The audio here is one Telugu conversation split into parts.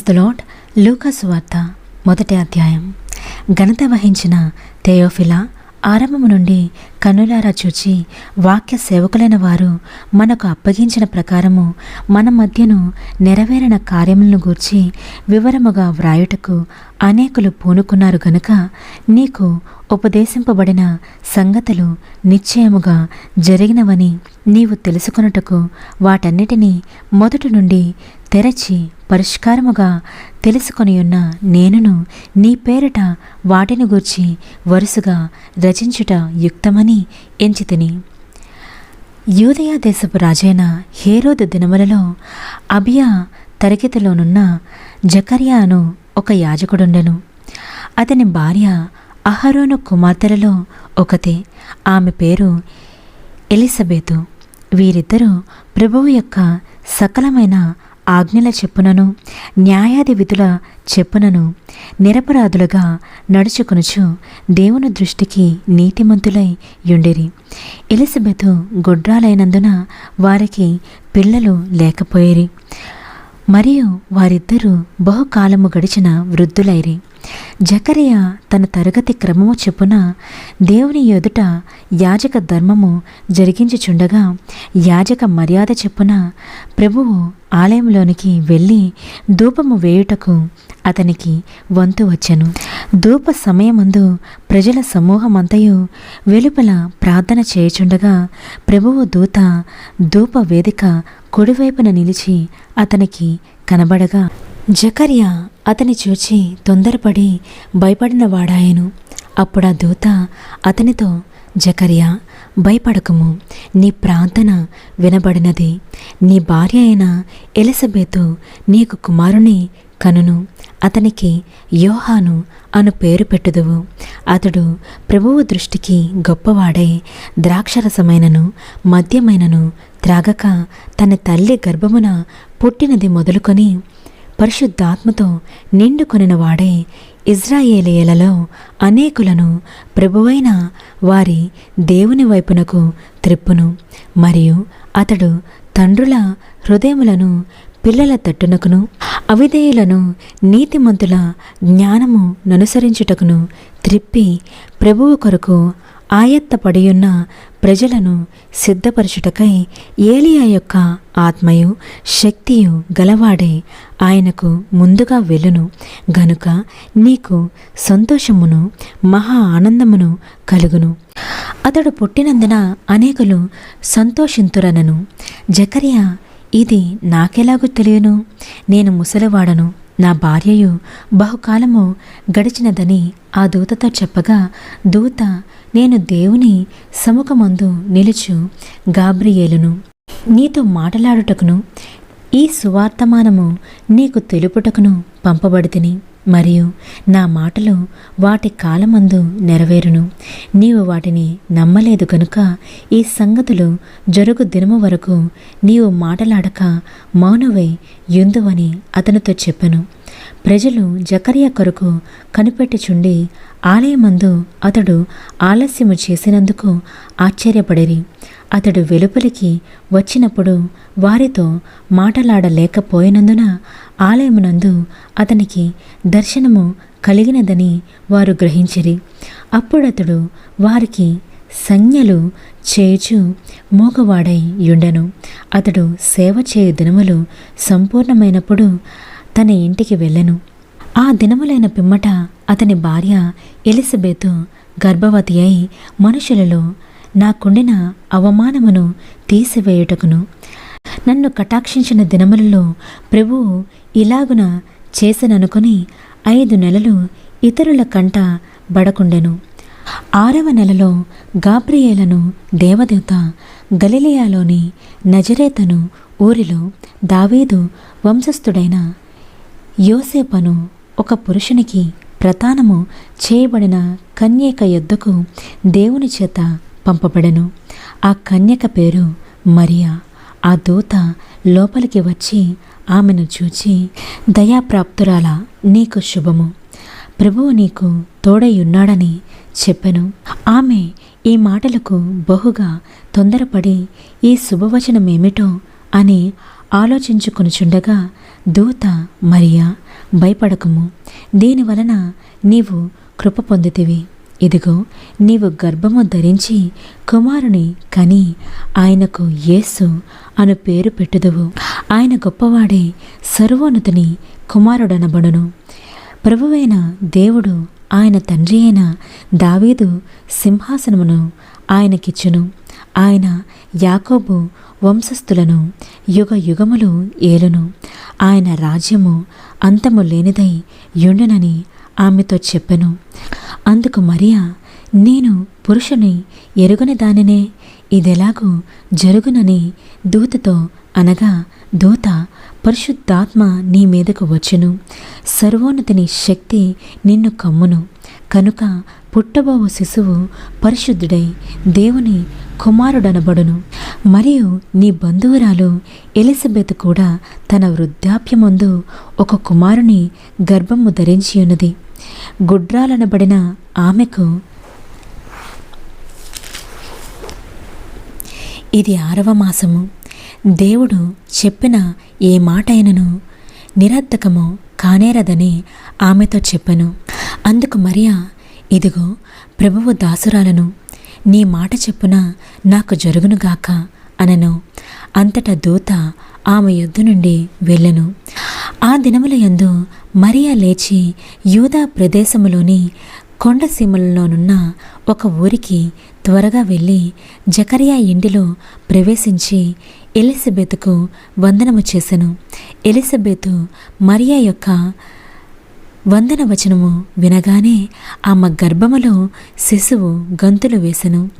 ప్రైజ్ ద లాడ్ లూకాసు వార్త మొదటి అధ్యాయం. ఘనత వహించిన థెయోఫిలా ఆరంభము నుండి కన్నులారా చూచి వాక్య సేవకులైన వారు మనకు అప్పగించిన ప్రకారము మన మధ్యను నెరవేరిన కార్యములను గూర్చి వివరముగా వ్రాయుటకు అనేకులు పూనుకున్నారు గనుక నీకు ఉపదేశింపబడిన సంగతులు నిశ్చయముగా జరిగినవని నీవు తెలుసుకొనుటకు వాటన్నిటినీ మొదటి నుండి తెరచి పరిష్కారముగా తెలుసుకొనియున్న నేనును నీ పేరిట వాటిని గూర్చి వరుసగా రచించుట యుక్తమని ఎంచితిని. యూదయా దేశపు రాజైన హేరోదు దినములలో అబియా తరగతిలోనున్న జకర్యా అను ఒక యాజకుడుండెను. అతని భార్య అహరోను కుమార్తెలలో ఒకతే. ఆమె పేరు ఎలిజబెతు. వీరిద్దరూ ప్రభువు యొక్క సకలమైన ఆజ్ఞల చెప్పునను న్యాయాది విధుల చెప్పునను నిరపరాధులుగా నడుచుకునుచు దేవుని దృష్టికి నీతిమంతులై యుండిరి. ఎలిజబెత్ గుడ్రాలైనందున వారికి పిల్లలు లేకపోయేరి. మరియు వారిద్దరూ బహుకాలము గడిచిన వృద్ధులైరి. జకరియా తన తరగతి క్రమము చెప్పున దేవుని ఎదుట యాజక ధర్మము జరిగించుచుండగా యాజక మర్యాద చెప్పున ప్రభువు ఆలయంలోనికి వెళ్ళి ధూపము వేయుటకు అతనికి వంతు వచ్చెను. ధూప సమయమందు ప్రజల సమూహమంతయు వెలుపల ప్రార్థన చేయుచుండగా ప్రభువు దూత ధూప వేదిక కుడివైపున నిలిచి అతనికి కనబడగా జకర్యా అతని చూచి తొందరపడి భయపడిన వాడాయను. అప్పుడా దూత అతనితో జకర్యా భయపడకము. నీ ప్రార్థన వినబడినది. నీ భార్య అయిన ఎలిజబెతు నీకు కుమారుని కనును. అతనికి యోహాను అను పేరు పెట్టుదువు. అతడు ప్రభువు దృష్టికి గొప్పవాడై ద్రాక్షరసమైనను మద్యమైనను రాగక తన తల్లి గర్భమున పుట్టినది మొదలుకొని పరిశుద్ధాత్మతో నిండుకొనిన వాడే ఇజ్రాయేలీయులలో అనేకులను ప్రభువైన వారి దేవుని వైపునకు త్రిప్పును. మరియు అతడు తండ్రుల హృదయములను పిల్లల తట్టునకును అవిధేయులను నీతిమంతుల జ్ఞానము ననుసరించుటకును త్రిప్పి ప్రభువు కొరకు ఆయత్తపడియున్న ప్రజలను సిద్ధపరచుటకై ఏలియా యొక్క ఆత్మయు శక్తియు గలవాడే ఆయనకు ముందుగా వెళ్ళును. గనుక నీకు సంతోషమును మహా ఆనందమును కలుగును. అతడు పుట్టినందున అనేకులు సంతోషింతురనను. జకరియా ఇది నాకెలాగూ తెలియను? నేను ముసలివాడను. నా భార్యయు బహుకాలము గడిచినదని ఆ దూతతో చెప్పగా దూత నేను దేవుని సముఖమందు నిలుచు గాబ్రియేలును నీతో మాటలాడుటకును ఈ సువార్తమానము నీకు తెలుపుటకును పంపబడితిని. మరియు నా మాటలు వాటి కాలమందు నెరవేరును. నీవు వాటిని నమ్మలేదు కనుక ఈ సంగతులు జరుగు దినము వరకు నీవు మాటలాడక మౌనవై యుందువని అతనితో చెప్పను. ప్రజలు జకర్య కొరకు కనిపెట్టుచుండి ఆలయమందు అతడు ఆలస్యము చేసినందుకు ఆశ్చర్యపడిరి. అతడు వెలుపలికి వచ్చినప్పుడు వారితో మాటలాడలేకపోయినందున ఆలయమునందు అతనికి దర్శనము కలిగినదని వారు గ్రహించిరి. అప్పుడతడు వారికి సంజ్ఞలు చేయుచు మూగవాడై యుండెను. అతడు సేవ చేయు దినములు సంపూర్ణమైనప్పుడు తన ఇంటికి వెళ్ళెను. ఆ దినములైన పిమ్మట అతని భార్య ఎలిజబెతు గర్భవతి అయి మనుషులలో నాకుండిన అవమానమును తీసివేయుటకును. నన్ను కటాక్షించిన దినములలో ప్రభువు ఇలాగున చేసననుకొని ఐదు నెలలు ఇతరుల కంట బడకుండెను. ఆరవ నెలలో గాబ్రియేలను దేవదేవత గలిలియాలోని నజరేతను ఊరిలో దావీదు వంశస్థుడైన యోసేపను ఒక పురుషునికి ప్రధానము చేయబడిన కన్యక యొద్దకు దేవుని చేత పంపబడెను. ఆ కన్యక పేరు మరియా. ఆ దూత లోపలికి వచ్చి ఆమెను చూచి దయాప్రాప్తురాల నీకు శుభము. ప్రభువు నీకు తోడై చెప్పెను. ఆమె ఈ మాటలకు బహుగా తొందరపడి ఈ శుభవచనమేమిటో అని ఆలోచించుకొనుచుండగా దూత మరియా భయపడకము. దీనివలన నీవు కృప పొందుతివి. ఇదిగో నీవు గర్భము ధరించి కుమారుని కని ఆయనకు యేసు అను పేరు పెట్టుదువు. ఆయన గొప్పవాడే సర్వోన్నతుని కుమారుడనబడును. ప్రభువైన దేవుడు ఆయన తండ్రి అయిన దావీదు సింహాసనమును ఆయనకిచ్చును. ఆయన యాకోబు వంశస్థులను యుగ యుగములు ఏలును. ఆయన రాజ్యము అంతము లేనిదై యుండునని ఆమెతో చెప్పెను. అందుకు మరియా నేను పురుషుని ఎరుగని దానినే ఇదెలాగూ జరుగునని దూతతో అనగా దూత పరిశుద్ధాత్మ నీ మీదకు వచ్చును. సర్వోన్నతిని శక్తి నిన్ను కమ్మును. కనుక పుట్టబోవు శిశువు పరిశుద్ధుడై దేవుని కుమారుడనబడును. మరియు నీ బంధువురాలు ఎలిజబెత్ కూడా తన వృద్ధాప్యమందు ఒక కుమారుని గర్భము ధరించి ఉన్నది గుడ్రాలనబడిన ఆమెకు ఇది ఆరవ మాసము. దేవుడు చెప్పిన ఏ మాట అయినను నిరర్ధకము కానేరదని ఆమెతో చెప్పాను. అందుకు మరియా ఇదిగో ప్రభువు దాసురాలను నీ మాట చెప్పున నాకు జరుగునుగాక అనను. అంతటా దూత ఆమె యొద్ద నుండి వెళ్ళను. ఆ దినముల యందు మరియా లేచి యూదా ప్రదేశములోని కొండసీమలలోనున్న ఒక ఊరికి త్వరగా వెళ్ళి జకరియా ఇంటిలో ప్రవేశించి ఎలిజబెత్కు వందనము చేసెను. ఎలిజబెతు మరియా యొక్క వందన వచనము వినగానే ఆమె గర్భములో శిశువు గంతులు వేసెను.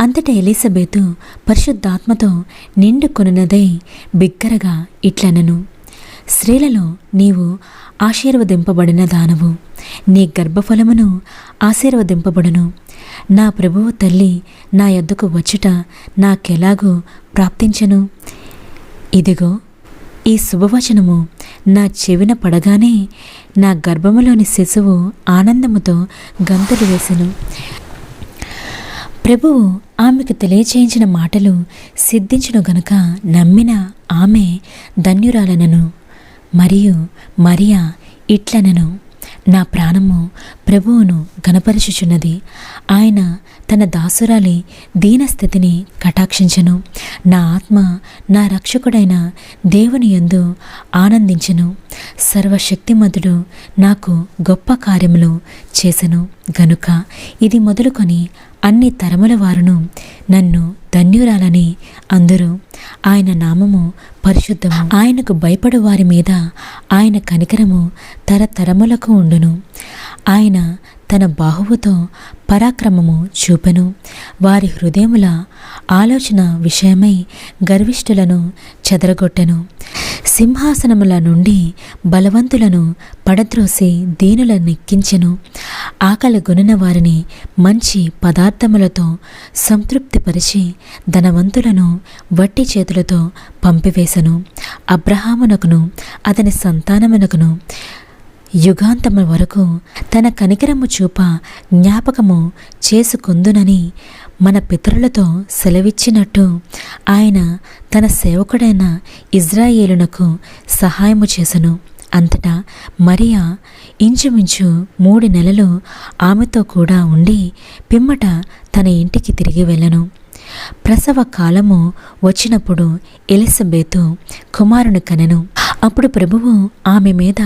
అంతటా ఎలిజబెతు పరిశుద్ధాత్మతో నిండుకొనున్నదై బిగ్గరగా ఇట్లనను. స్త్రీలలో నీవు ఆశీర్వదింపబడిన దానవు. నీ గర్భఫలమును ఆశీర్వదింపబడును. నా ప్రభువు తల్లి నా యొద్దకు వచ్చుట నాకెలాగూ ప్రాప్తించను? ఇదిగో ఈ శుభవచనము నా చెవిన పడగానే నా గర్భములోని శిశువు ఆనందముతో గంతులు వేసెను. ప్రభువు ఆమెకు తెలియచేయించిన మాటలు సిద్ధించును గనుక నమ్మిన ఆమె ధన్యురాలనను. మరియు మరియా ఇట్లనను. నా ప్రాణము ప్రభువును గణపరచుచున్నది ఆయన తన దాసురాలి దీనస్థితిని కటాక్షించను. నా ఆత్మ నా రక్షకుడైన దేవుని యందు ఆనందించెను. సర్వశక్తిమంతుడు నాకు గొప్ప కార్యములు చేసెను గనుక. ఇది మొదలుకొని అన్ని తరముల వారును నన్ను ధన్యురాలని అందరూ ఆయన నామము పరిశుద్ధము. ఆయనకు భయపడు వారి మీద ఆయన కనికరము తరతరములకు ఉండును. ఆయన తన బాహువుతో పరాక్రమము చూపెను. వారి హృదయముల ఆలోచన విషయమై గర్విష్ఠులను చెదరగొట్టెను. సింహాసనముల నుండి బలవంతులను పడద్రోసి దీనులను నెక్కించెను. ఆకలి గొనిన వారిని మంచి పదార్థములతో సంతృప్తిపరిచి ధనవంతులను వట్టి చేతులతో పంపివేశను అబ్రహామునకును అతని సంతానమునకును యుగాంతము వరకు తన కనికరము చూప జ్ఞాపకము చేసుకుందునని మన పితరులతో సెలవిచ్చినట్టు ఆయన తన సేవకుడైన ఇజ్రాయేలునకు సహాయము చేసెను. అంతటా మరియా ఇంచుమించు మూడు నెలలు ఆమెతో కూడా ఉండి పిమ్మట తన ఇంటికి తిరిగి వెళ్ళను. ప్రసవ కాలము వచ్చినప్పుడు ఎలిజబెతు కుమారుని కనెను. అప్పుడు ప్రభువు ఆమె మీద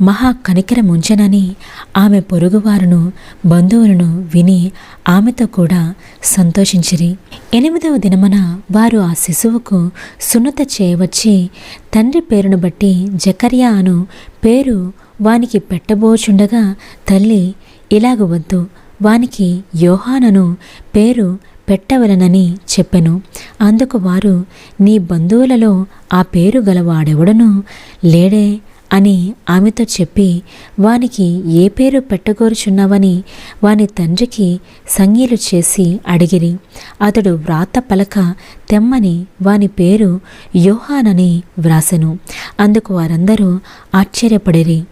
మహా కనికరముంచనని ఆమె పొరుగువారును బంధువులను విని ఆమెతో కూడా సంతోషించిరి. ఎనిమిదవ దినమున వారు ఆ శిశువుకు సున్నత చేయవచ్చి తండ్రి పేరును బట్టి జకర్యా అను పేరు వానికి పెట్టబోచుండగా తల్లి ఇలాగ వద్దు వానికి యోహానను పేరు పెట్టవలనని చెప్పెను. అందుకు వారు నీ బంధువులలో ఆ పేరు గలవాడెవడను? లేడే అని ఆమెతో చెప్పి వానికి ఏ పేరు పెట్టగోరుచున్నావని వాని తండ్రికి సంజ్ఞలు చేసి అడిగిరి. అతడు వ్రాత పలక తెమ్మని వాని పేరు యోహానని వ్రాసెను. అందుకు వారందరూ ఆశ్చర్యపడిరి.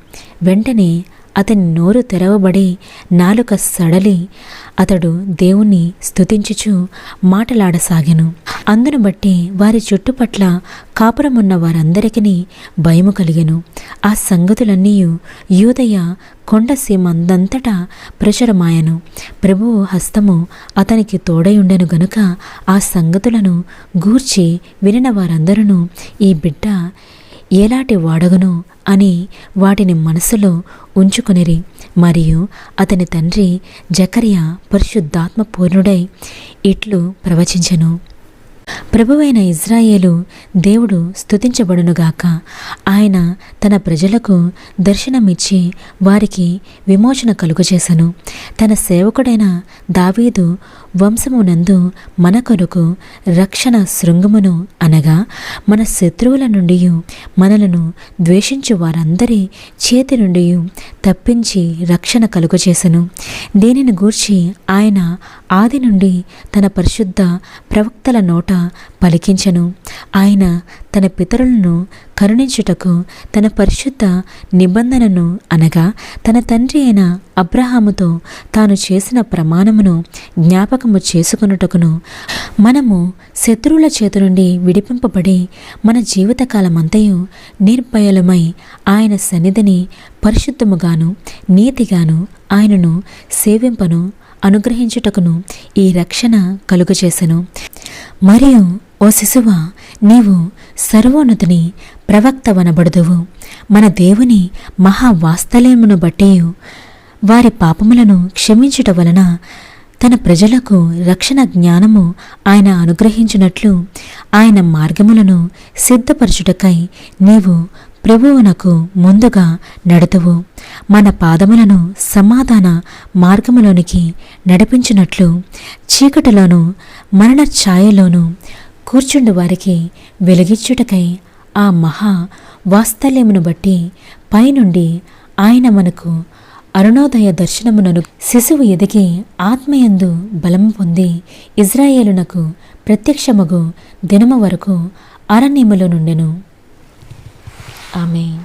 వెంటనే అతని నోరు తెరవబడి నాలుక సడలి అతడు దేవుణ్ణి స్థుతించుచు మాటలాడసాగెను. అందును బట్టి వారి చుట్టుపట్ల కాపురమున్న వారందరికీ భయము కలిగెను. ఆ సంగతులన్నీ యూదయ కొండసీమందంతటా ప్రచురమాయను. ప్రభువు హస్తము అతనికి తోడయుండెను గనుక ఆ సంగతులను గూర్చి వినిన వారందరూ ఈ బిడ్డ ఏలాంటి వాడగను? అని వాటిని మనసులో ఉంచుకొనిరి. మరియు అతని తండ్రి జకర్యా పరిశుద్ధాత్మ పూర్ణుడై ఇట్లు ప్రవచించెను. ప్రభువైన ఇజ్రాయేలు దేవుడు స్తుతించబడునుగాక ఆయన తన ప్రజలకు దర్శనమిచ్చి వారికి విమోచన కలుగజేశను తన సేవకుడైన దావీదు వంశమునందు మన కొరకు రక్షణ శృంగమును అనగా మన శత్రువుల నుండి మనలను ద్వేషించు వారందరి చేతి నుండి తప్పించి రక్షణ కలుగజేశను దీనిని గూర్చి ఆయన ఆది నుండి తన పరిశుద్ధ ప్రవక్తల నోట పలికించను. ఆయన తన పితరులను కరుణించుటకు తన పరిశుద్ధ నిబంధనను అనగా తన తండ్రి అయిన అబ్రహాముతో తాను చేసిన ప్రమాణమును జ్ఞాపకము చేసుకొనుటకును. మనము శత్రువుల చేతి నుండి విడిపింపబడి మన జీవితకాలమంతయు నిర్భయలమై ఆయన సన్నిధిని పరిశుద్ధముగాను నీతిగాను ఆయనను సేవింపను అనుగ్రహించుటకును ఈ రక్షణ కలుగచేసెను మరియు ఓ శిశువ నీవు సర్వోన్నతిని ప్రవక్తవనబడుదువు. మన దేవుని మహావాస్తల్యమును బట్టి వారి పాపములను క్షమించుట వలన తన ప్రజలకు రక్షణ జ్ఞానము ఆయన అనుగ్రహించినట్లు ఆయన మార్గములను సిద్ధపరచుటకై నీవు ప్రభువునకు ముందుగా నడుతువు మన పాదములను సమాధాన మార్గములోనికి నడిపించినట్లు చీకటిలోను మరణ ఛాయలోనూ కూర్చుండు వారికి వెలిగించుటకై ఆ మహా వాత్సల్యమును బట్టి పైనుండి ఆయన మనకు అరుణోదయ దర్శనమునను శిశువు ఎదిగి ఆత్మయందు బలం పొంది ఇజ్రాయేలునకు ప్రత్యక్షమగు దినము వరకు అరణ్యములో నుండెను. ఆమె